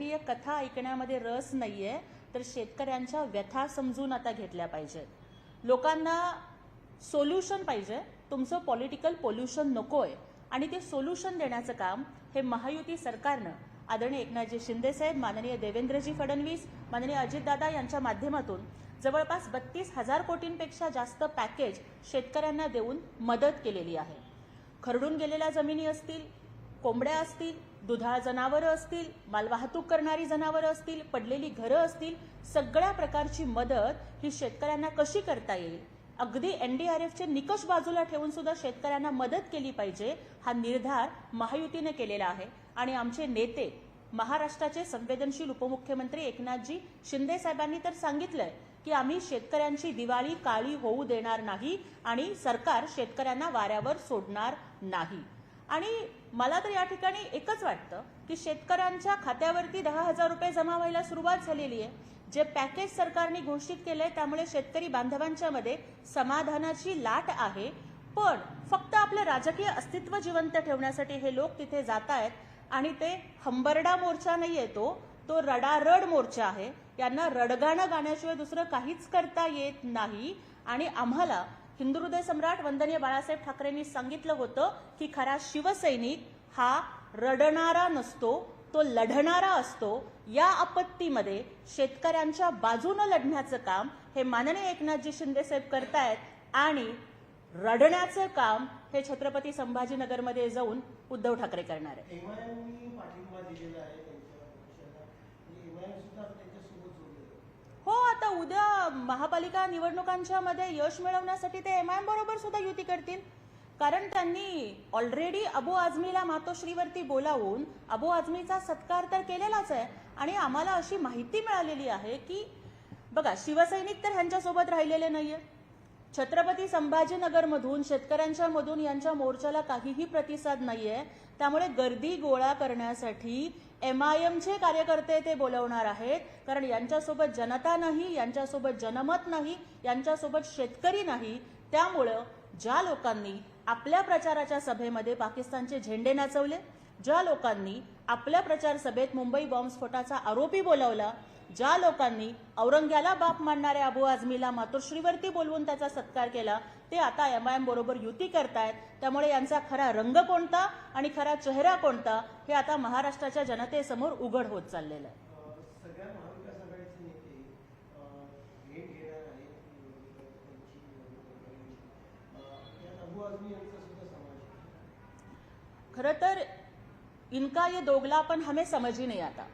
ही कथा ऐकण्यामध्ये रस नाहीये तर शेतकऱ्यांच्या व्यथा समजून आता घेतल्या पाहिजेत. लोकांना सोल्युशन पाहिजे. तुमचं पॉलिटिकल पोल्युशन नकोय. आणि ते सोल्युशन देण्याचं काम हे महायुती सरकारनं आदरणीय एकनाथजी शिंदेसाहेब माननीय देवेंद्रजी फडणवीस माननीय अजितदादा यांच्या माध्यमातून जवळपास बत्तीस हजार कोटींपेक्षा जास्त पॅकेज शेतकऱ्यांना देऊन मदत केलेली आहे. खरडून गेलेल्या जमिनी असतील कोंबड्या असतील दुधाळ जनावरं असतील मालवाहतूक करणारी जनावरं असतील पडलेली घरं असतील सगळ्या प्रकारची मदत ही शेतकऱ्यांना कशी करता येईल? अगदी एनडीआरएफचे निकष बाजूला ठेवून सुद्धा शेतकऱ्यांना मदत केली पाहिजे हा निर्धार महायुतीने केलेला आहे. आणि आमचे नेते महाराष्ट्राचे संवेदनशील उपमुख्यमंत्री एकनाथजी शिंदे साहेबांनी तर सांगितलंय की आम्ही शेतकऱ्यांची दिवाळी काळी होऊ देणार नाही आणि सरकार शेतकऱ्यांना वाऱ्यावर सोडणार नाही. आणि मला तर या ठिकाणी एकच वाटतं की शेतकऱ्यांच्या खात्यावरती दहा हजार रुपये जमा व्हायला सुरुवात झालेली आहे. जे पॅकेज सरकारने घोषित केलंय त्यामुळे शेतकरी बांधवांच्या मध्ये समाधानाची लाट आहे. पण फक्त आपलं राजकीय अस्तित्व जिवंत ठेवण्यासाठी हे लोक तिथे जात आहेत आणि ते हंबरडा मोर्चा नाही येतो तो रडारड मोर्चा आहे. यांना रडगाणं गाण्याशिवाय दुसरं काहीच करता येत नाही. आणि आम्हाला हिंदू हृदय सम्राट वंदनीय बाळासाहेब ठाकरेंनी सांगितलं होतं की खरा शिवसैनिक हा रडणारा नसतो तो लढणारा असतो. या आपत्तीमध्ये शेतकऱ्यांच्या बाजूनं लढण्याचं काम हे माननीय एकनाथजी शिंदे साहेब करतायत आणि रडण्याचं काम हे छत्रपती संभाजीनगरमध्ये जाऊन उद्धव ठाकरे करणार आहे हो आता उद्या महापालिका निवडणुकांच्या मध्ये यश मिळवण्यासाठी ते एम आय बरोबर सुद्धा युती करतील. कारण त्यांनी ऑलरेडी अबू आझमीला मातोश्रीवरती बोलावून अबू आझमीचा सत्कार तर केलेलाच आहे आणि आम्हाला अशी माहिती मिळालेली आहे की बघा शिवसैनिक तर ह्यांच्यासोबत राहिलेले नाहीये. छत्रपती संभाजीनगरमधून शेतकऱ्यांच्या मधून यांच्या मोर्चाला काहीही प्रतिसाद नाहीये. त्यामुळे गर्दी गोळा करण्यासाठी एम आय एमचे कार्यकर्ते ते बोलवणार आहेत. कारण यांच्यासोबत जनता नाही यांच्यासोबत जनमत नाही यांच्यासोबत शेतकरी नाही. त्यामुळं ज्या लोकांनी आपल्या प्रचाराच्या सभेमध्ये पाकिस्तानचे झेंडे नाचवले ज्या लोकांनी आपल्या प्रचार सभेत मुंबई बॉम्बस्फोटाचा आरोपी बोलावला ज्या लोकांनी औरंग्याला बाप मानणाऱ्या अबू आझमीला मातोश्रीवरती बोलवून त्याचा सत्कार केला ते आता एमआयएम बरोबर युती करतायत. त्यामुळे यांचा खरा रंग कोणता आणि खरा चेहरा कोणता हे आता महाराष्ट्राच्या जनतेसमोर उघड होत चाललेलं आहे. खरं तर इनका ये दोगलापन हमें समज ही नहीं आता.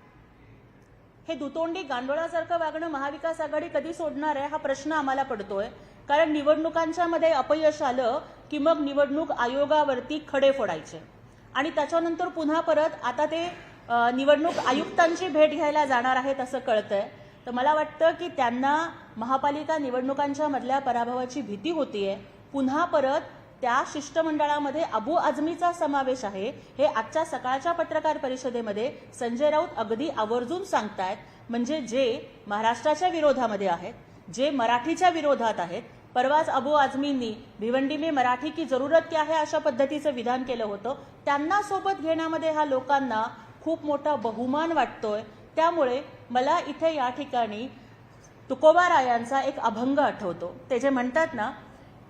हे दुतोंडी गांडोळासारखं वागणं महाविकास आघाडी कधी सोडणार आहे हा प्रश्न आम्हाला पडतोय. कारण निवडणुकांच्या मध्ये अपयश आलं की मग निवडणूक आयोगावरती खडे फोडायचे. आणि त्याच्यानंतर पुन्हा परत आता ते निवडणूक आयुक्तांची भेट घ्यायला जाणार आहेत असं कळतंय. तर मला वाटतं की त्यांना महापालिका निवडणुकांच्या मधल्या पराभवाची भीती होतीये. पुन्हा परत त्या शिष्टमंडळामध्ये अबू आझमीचा समावेश आहे. हे आजच्या सकाळच्या पत्रकार परिषदेमध्ये संजय राऊत अगदी आवर्जून सांगतायत. म्हणजे जे महाराष्ट्राच्या विरोधामध्ये आहेत जे मराठीच्या विरोधात आहेत. परवाच अबू आझमींनी भिवंडी में मराठी की जरूरत क्या है अशा पद्धतीचं विधान केलं होतं. त्यांना सोबत घेण्यामध्ये हा लोकांना खूप मोठा बहुमान वाटतोय. त्यामुळे मला इथे या ठिकाणी तुकोबा रायांचा एक अभंग आठवतो. ते जे म्हणतात ना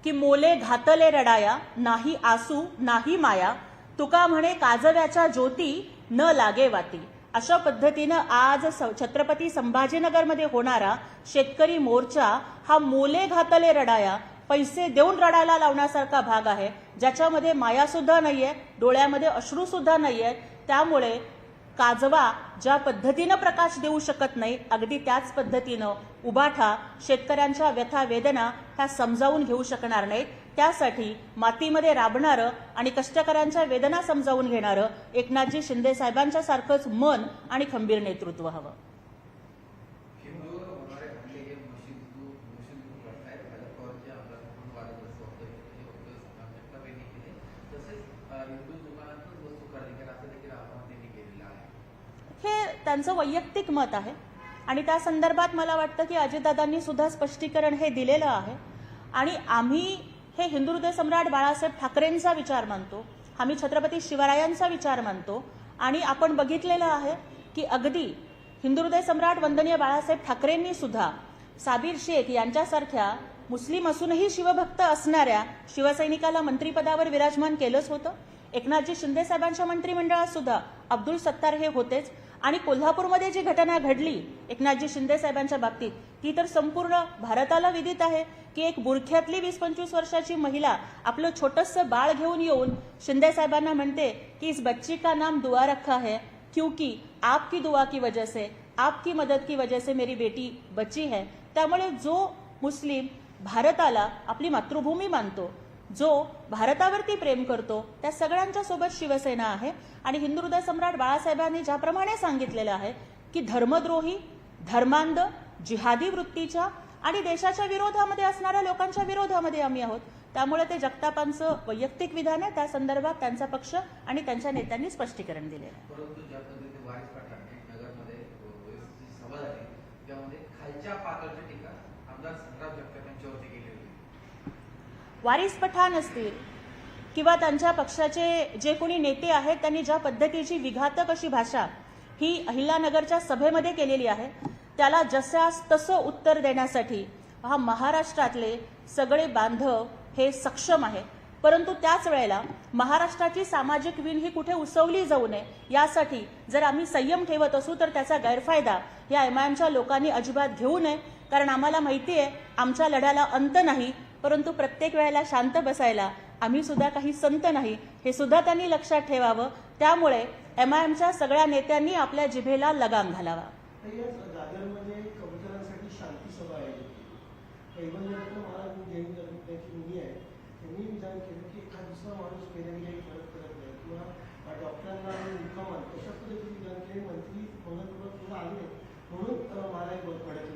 की मोले घातले रडाया नाही आसू नाही माया तुका म्हणे काजव्याच्या ज्योती न लागे वाती. अशा पद्धतीनं आज स- छत्रपती संभाजीनगरमध्ये होणारा शेतकरी मोर्चा हा मोले घातले रडाया पैसे देऊन रडायला लावण्यासारखा भाग आहे. ज्याच्यामध्ये माया सुद्धा नाहीये डोळ्यामध्ये अश्रू सुद्धा नाहीये त्यामुळे काजवा ज्या पद्धतीनं प्रकाश देऊ शकत नाही अगदी त्याच पद्धतीनं उबाठा शेतकऱ्यांच्या व्यथा वेदना ह्या समजावून घेऊ शकणार नाहीत. त्यासाठी मातीमध्ये राबणारं आणि कष्टकऱ्यांच्या वेदना समजावून घेणारं एकनाथजी शिंदे साहेबांच्या सारखंच मन आणि खंबीर नेतृत्व हवं हिंदूवर होणारे हल्ले हे मशिदू मशिदू घडतायत भाजपवरचे आमदार वाढत असतो हे वक्तव्य जगतापेंनी केले तसेच अ, हिंदू दुकानातून वस्तू खरेदी करा असं देखील आव्हान त्यांनी केलेलं आहे हे त्यांचं वैयक्तिक मत आहे. आणि त्या संदर्भात मला वाटतं की अजितदादांनी सुद्धा स्पष्टीकरण हे दिलेलं आहे. आणि आम्ही हे हिंदू हृदय सम्राट बाळासाहेब ठाकरेंचा विचार मानतो. आम्ही छत्रपती शिवरायांचा विचार मानतो. आणि आपण बघितलेलं आहे की अगदी हिंदुहृदय सम्राट वंदनीय बाळासाहेब ठाकरेंनी सुद्धा साबीर शेख यांच्यासारख्या मुस्लिम असूनही शिवभक्त असणाऱ्या शिवसैनिकाला मंत्रिपदावर विराजमान केलंच होतं. एकनाथजी शिंदे साहेबांच्या मंत्रिमंडळात सुद्धा अब्दुल सत्तार हे होतेच. आणि कोल्हापूरमध्ये जी घटना घडली एकनाथजी शिंदे साहेबांच्या बाबतीत ती तर संपूर्ण भारताला विदित आहे की एक बुरख्यातली वीस पंचवीस वर्षाची महिला आपलं छोटंसं बाळ घेऊन येऊन शिंदे साहेबांना म्हणते की इस बच्ची का नाम दुआ रखा है क्योंकि आपकी दुआ की वजह से आपकी मदत की वजह से मेरी बेटी बची है. त्यामुळे जो मुस्लिम भारताला आपली मातृभूमी मानतो जो भारतावरती प्रेम करतो त्या सगळ्यांच्या सोबत शिवसेना आहे. आणि हिंदू हृदय सम्राट बाळासाहेबांनी ज्याप्रमाणे सांगितलेलं आहे की धर्मद्रोही धर्मांध जिहादी वृत्तीच्या आणि देशाच्या विरोधामध्ये असणाऱ्या लोकांच्या विरोधामध्ये आम्ही आहोत. त्यामुळे ते जगतापांचं वैयक्तिक विधान आहे. त्या संदर्भात त्यांचा पक्ष आणि त्यांच्या नेत्यांनी स्पष्टीकरण दिले आहे. खालच्या पातळीच्या टीका आमदार संग्राम जगताप यांच्यावरती केली वारिस पठाण असतील किंवा त्यांच्या पक्षाचे जे कोणी नेते आहेत त्यांनी ज्या पद्धतीची विघातक अशी भाषा ही अहिल्यानगरच्या सभेमध्ये केलेली आहे त्याला जशास तसं उत्तर देण्यासाठी हा महाराष्ट्रातले सगळे बांधव हे सक्षम आहे परंतु त्याच वेळेला महाराष्ट्राची सामाजिक विण ही कुठे उसवली जाऊ नये यासाठी जर आम्ही संयम ठेवत असू तर त्याचा गैरफायदा या एमआयएमच्या लोकांनी अजिबात घेऊ नये. कारण आम्हाला माहिती आहे आमच्या लढ्याला अंत नाही परंतु प्रत्येक वेळेला शांत बसायला आम्ही सुद्धा काही संत नाही हे सुद्धा त्यांनी लक्षात ठेवावं. त्यामुळे एम आय एमच्या सगळ्या नेत्यांनी आपल्या जिभेला लगाम घालावा तर या दादरमध्ये कबुतरांसाठी शांती सभा आहे कैवल्यरत्न महाराज जैन धर्माची मुनी आहे त्यांनी विधान केलं की एखाद दुसरा माणूस केल्याने काही फरक पडत नाही किंवा डॉक्टरांना मुक्कामान तशा पद्धतीने विधान केले मंत्री भवनात तुला आले नाही. म्हणून अं, मला एक पडत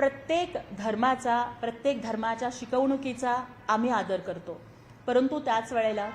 प्रत्येक धर्माचा प्रत्येक धर्माच्या शिकवणुकीचा आम्ही आदर करतो. परंतु त्याच वेळेला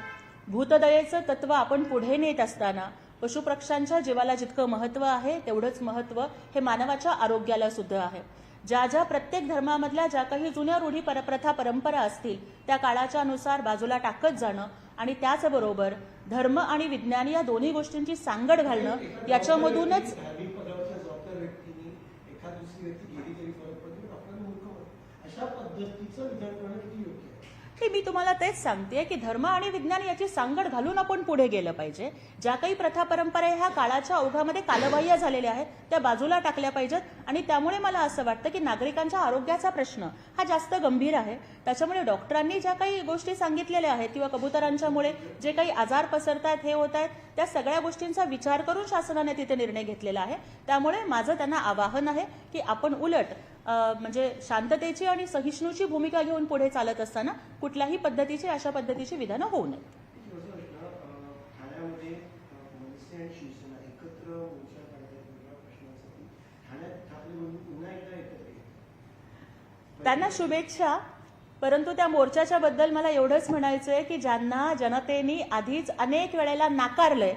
भूतदयेचं तत्व आपण पुढे नेत असताना पशुपक्ष्यांच्या जीवाला जितकं महत्त्व आहे तेवढंच महत्त्व हे मानवाच्या आरोग्याला सुद्धा आहे. ज्या ज्या प्रत्येक धर्मामधल्या ज्या काही जुन्या रूढी परप्रथा परंपरा असतील त्या काळाच्या अनुसार बाजूला टाकत जाणं आणि त्याचबरोबर धर्म आणि विज्ञान या दोन्ही गोष्टींची सांगड घालणं याच्यामधूनच धार्मिक पदावरच्या जबाबदार व्यक्तीने एखाद दुसरी व्यक्ती गेली तरी फरक पडतो डॉक्टरांना मुक्कामान अशा पद्धतीचा विचार करणं किती योग्य आहे. हे मी तुम्हाला तेच सांगते की धर्म आणि विज्ञान याची सांगड घालून आपण पुढे गेलं पाहिजे. ज्या काही प्रथा परंपरा ह्या काळाच्या ओघामध्ये कालबाह्य झालेल्या आहेत त्या बाजूला टाकल्या पाहिजेत. आणि त्यामुळे मला असं वाटतं की नागरिकांच्या आरोग्याचा प्रश्न हा जास्त गंभीर आहे. त्याच्यामुळे डॉक्टरांनी ज्या काही गोष्टी सांगितलेल्या आहेत किंवा कबुतरांच्यामुळे जे काही आजार पसरतात हे होत आहेत त्या सगळ्या गोष्टींचा विचार करून शासनाने तिथे निर्णय घेतलेला आहे. त्यामुळे माझं त्यांना आवाहन आहे की आपण उलट म्हणजे शांततेची आणि सहिष्णूची भूमिका घेऊन पुढे चालत असताना कुठल्याही पद्धतीची अशा पद्धतीची विधानं होऊ नयेत. त्यांना शुभेच्छा. परंतु त्या मोर्चाच्या बद्दल मला एवढंच म्हणायचं आहे की ज्यांना जनतेने आधीच अनेक वेळेला नाकारलंय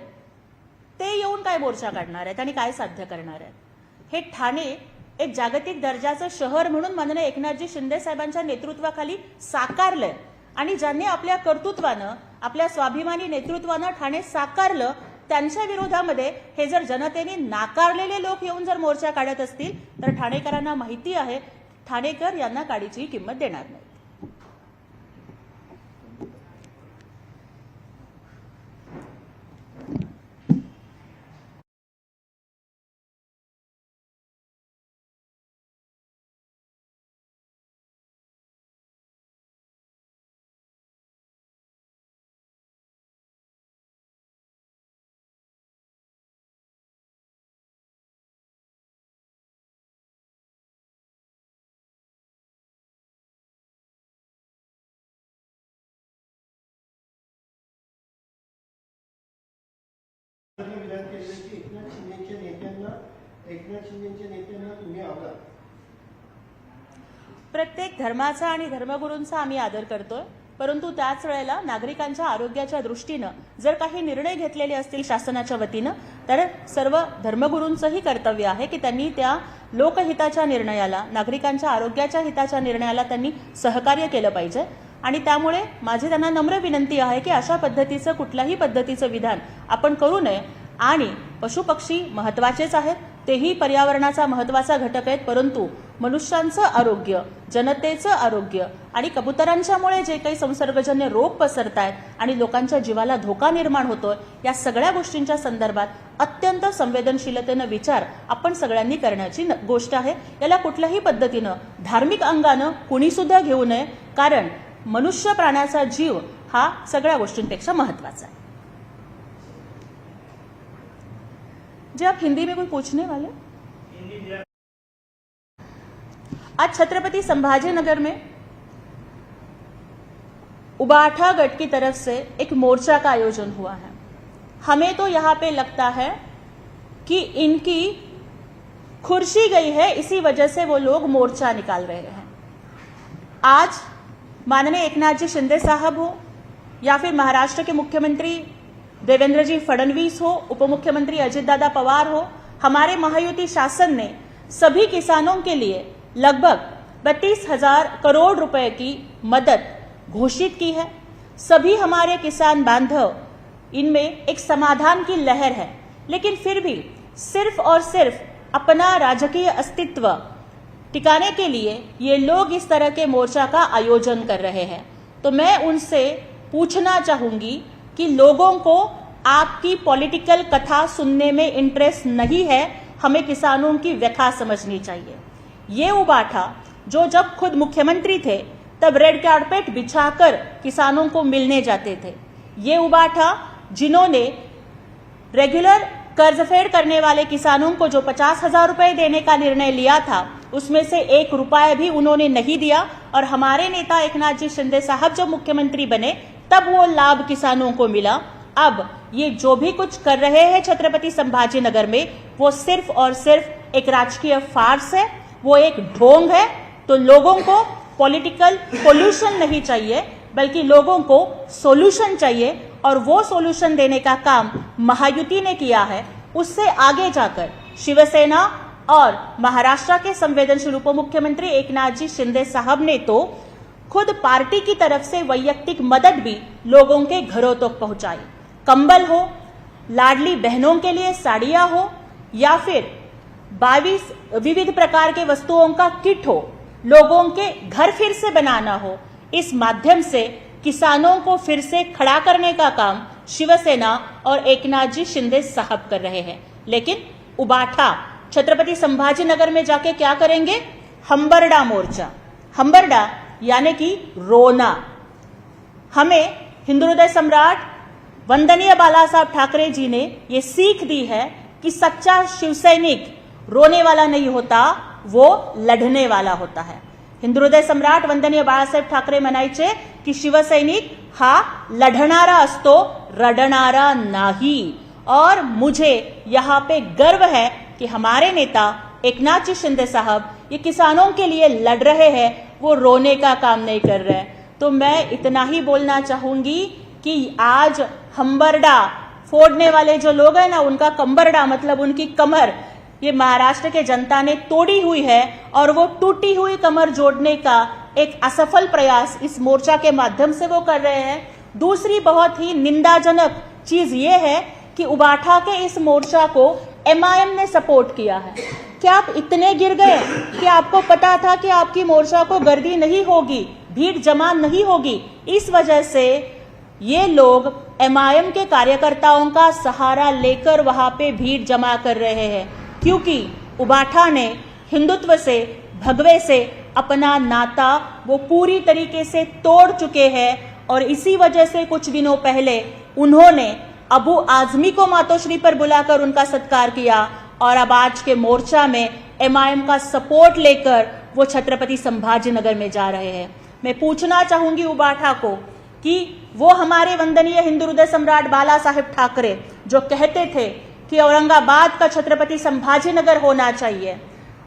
ते येऊन काय मोर्चा काढणार आहेत आणि काय साध्य करणार आहेत? हे ठाणे एक जागतिक दर्जाचं शहर म्हणून माननीय एकनाथजी शिंदे साहेबांच्या नेतृत्वाखाली साकारलंय. आणि ज्यांनी आपल्या कर्तृत्वानं आपल्या स्वाभिमानी नेतृत्वानं ठाणे साकारलं त्यांच्या विरोधामध्ये हे जर जनतेने नाकारलेले लोक येऊन जर मोर्चा काढत असतील तर ठाणेकरांना माहिती आहे ठाणेकर यांना काडीची किंमत देणार नाही विधान एकनाथ शिंदेच्या नेत्यांना एकनाथ शिंदेच्या नेत्यांना तुम्ही आवडा. प्रत्येक धर्माचा आणि धर्मगुरूंचा आम्ही आदर करतोय. परंतु त्याच वेळेला नागरिकांच्या आरोग्याच्या दृष्टीनं जर काही निर्णय घेतलेले असतील शासनाच्या वतीनं तर सर्व धर्मगुरूंचंही कर्तव्य आहे की त्यांनी त्या लोकहिताच्या निर्णयाला नागरिकांच्या आरोग्याच्या हिताच्या निर्णयाला त्यांनी सहकार्य केलं पाहिजे. आणि त्यामुळे माझी त्यांना नम्र विनंती आहे की अशा पद्धतीचं कुठल्याही पद्धतीचं विधान आपण करू नये. आणि पशुपक्षी महत्त्वाचेच आहेत. तेही पर्यावरणाचा महत्त्वाचा घटक आहेत परंतु मनुष्यांचं आरोग्य जनतेचं आरोग्य आणि कबुतरांच्यामुळे जे काही संसर्गजन्य रोग पसरत आहेत आणि लोकांच्या जीवाला धोका निर्माण होतोय या सगळ्या गोष्टींच्या संदर्भात अत्यंत संवेदनशीलतेनं विचार आपण सगळ्यांनी करण्याची न- गोष्ट आहे. याला कुठल्याही पद्धतीनं धार्मिक अंगानं कुणीसुद्धा घेऊ नये कारण मनुष्य प्राण्याचा जीव हा सगळ्या गोष्टींपेक्षा महत्त्वाचा आहे. जी आप हिंदी में कोई पूछने वाले? आज छत्रपति संभाजी नगर में उबाठा गढ़ की तरफ़ से एक मोर्चा का आयोजन हुआ है। हमें तो यहाँ पे लगता है कि इनकी खुर्शी गई है, इसी वजह से वो लोग मोर्चा निकाल रहे हैं। आज माननीय एकनाथ जी शिंदे साहब हो या फिर महाराष्ट्र के मुख्यमंत्री देवेंद्र जी फडणवीस हो उप मुख्यमंत्री अजित दादा पवार हो, हमारे महायुति शासन ने सभी किसानों के लिए लगभग बत्तीस हज़ार करोड़ रुपए की मदद घोषित की है। सभी हमारे किसान बांधव, इनमें एक समाधान की लहर है, लेकिन फिर भी सिर्फ़ और सिर्फ़ अपना राजकीय अस्तित्व टिकाने के लिए ये लोग इस तरह के मोर्चा का आयोजन कर रहे हैं। तो मैं उनसे पूछना चाहूँगी कि लोगों को आपकी पॉलिटिकल कथा सुनने में इंटरेस्ट नहीं है, हमें किसानों की व्यथा समझनी चाहिए। ये उबाठा, जो जब खुद मुख्यमंत्री थे, तब रेड कार्पेट बिछाकर किसानों को मिलने जाते थे। ये उबाठा, जिन्होंने रेगुलर कर्ज फेड करने वाले किसानों को जो पचास हज़ार रुपए देने का निर्णय लिया था, उसमें से एक रुपया भी उन्होंने नहीं दिया। और हमारे नेता एकनाथ जी शिंदे साहब जब मुख्यमंत्री बने तब वो लाभ किसानों को मिला। अब ये जो भी कुछ कर रहे हैं छत्रपति संभाजी नगर में, वो सिर्फ़ और सिर्फ़ एक राजकीय फार्स है, वो एक ढोंग है। तो लोगों को पॉलिटिकल पोल्यूशन नहीं चाहिए, बल्कि लोगों को सॉल्यूशन चाहिए, और वो सॉल्यूशन देने का काम महायुति ने किया है। उससे आगे जाकर शिवसेना और महाराष्ट्र के संवेदनशील उप मुख्यमंत्री एकनाथ जी शिंदे साहब ने तो खुद पार्टी की तरफ़ से वैयक्तिक मदद भी लोगों के घरों तक तो पहुंचाई। कंबल हो, लाडली बहनों के लिए साड़ियाँ हो, या फिर बाईस विविध प्रकार के वस्तुओं का किट हो, लोगों के घर फिर से बनाना हो, इस माध्यम से किसानों को फिर से खड़ा करने का काम शिवसेना और एकनाथ जी शिंदे साहब कर रहे हैं। लेकिन उबाठा, छत्रपति संभाजी नगर में जाके क्या करेंगे? हम्बरडा मोर्चा। हम्बरडा यानी कि रोना। हमें हिंदू हृदय सम्राट वंदनीय बाला साहब ठाकरे जी ने ये सीख दी है कि सच्चा शिवसैनिक रोने वाला नहीं होता, वो लढणे वाला होता है। हिंदू हृदय सम्राट वंदनीय बाला बाळासाहेब ठाकरे म्हणायचे की शिवसैनिक, हा लढणारा असतो रडणारा नाही। और मुझे यहाँ पे गर्व है कि हमारे नेता एकनाथ जी शिंदे साहब ये किसानों के लिए लड़ रहे हैं वो रोने का काम नहीं कर रहे तो मैं इतना ही बोलना चाहूँगी कि आज हम्बरडा फोड़ने वाले जो लोग हैं ना, उनका कंबरडा मतलब उनकी कमर, ये महाराष्ट्र के जनता ने तोड़ी हुई है और वो टूटी हुई कमर जोड़ने का एक असफल प्रयास इस मोर्चा के माध्यम से वो कर रहे हैं। दूसरी बहुत ही निंदाजनक चीज़ ये है कि उबाठा के इस मोर्चा को एमआईएम ने सपोर्ट किया है। क्या आप इतने गिर गए कि आपको पता था कि आपकी मोर्चा को गर्दी नहीं होगी, भीड़ जमा नहीं होगी? इस वजह से ये लोग एमआईएम के कार्यकर्ताओं का सहारा लेकर वहाँ पे भीड़ जमा कर रहे हैं, क्योंकि उबाठा ने हिंदुत्व से, भगवे से अपना नाता वो पूरी तरीके से तोड़ चुके हैं और इसी वजह से कुछ दिनों पहले उन्होंने अबू आजमी को मातोश्री पर बुलाकर उनका सत्कार किया। और अब आज के मोर्चा में एमआईएम का सपोर्ट लेकर वो छत्रपति संभाजी नगर में जा रहे हैं। मैं पूछना चाहूँगी उबाठा को कि वो हमारे वंदनीय हिंदू हृदय सम्राट बाला साहेब ठाकरे जो कहते थे कि औरंगाबाद का छत्रपति संभाजी नगर होना चाहिए,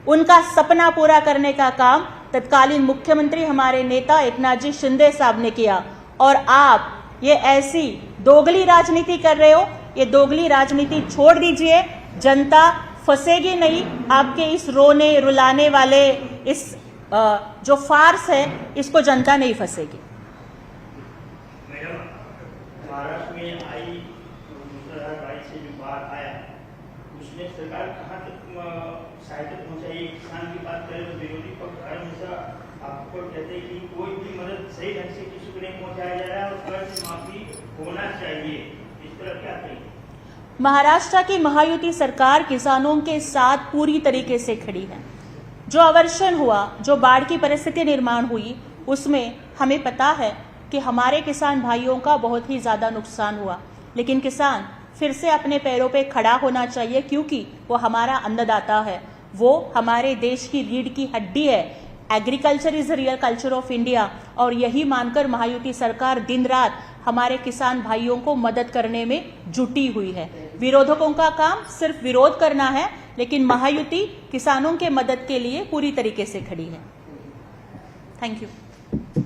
उनका सपना पूरा करने का काम तत्कालीन मुख्यमंत्री हमारे नेता एकनाथ जी शिंदे साहब ने किया। और आप ये ऐसी दोगली राजनीति कर रहे हो, ये दोगली राजनीति छोड़ दीजिए जनता फंसेगी नहीं, आपके इस रोने, रुलाने वाले, इस जो फार्स है, इसको जनता नहीं फंसेगी। सरकार कहाँ तक सहायता पहुंचाई? किसान की बात करें तो विरोधी पक्ष आपको कहते हैं कि कोई भी मदद सही ढंग से किसी को नहीं पहुँचाया जा रहा है और कर्ज माफ़ी होना चाहिए। इस पर क्या कहेंगे? महाराष्ट्र की महायुति सरकार किसानों के साथ पूरी तरीके से खड़ी है। जो अवर्षण हुआ, जो बाढ़ की परिस्थिति निर्माण हुई, उसमें हमें पता है कि हमारे किसान भाइयों का बहुत ही ज़्यादा नुकसान हुआ। लेकिन किसान फिर से अपने पैरों पे खड़ा होना चाहिए, क्योंकि वो हमारा अन्नदाता है। वो हमारे देश की रीढ़ की हड्डी है। Agriculture is real culture of India और यही मानकर महायुति सरकार दिन रात हमारे किसान भाइयों को मदद करने में जुटी हुई है। विरोधकों का काम सिर्फ़ विरोध करना है, लेकिन महायुति किसानों के मदद के लिए पूरी तरीके से खड़ी है। Thank you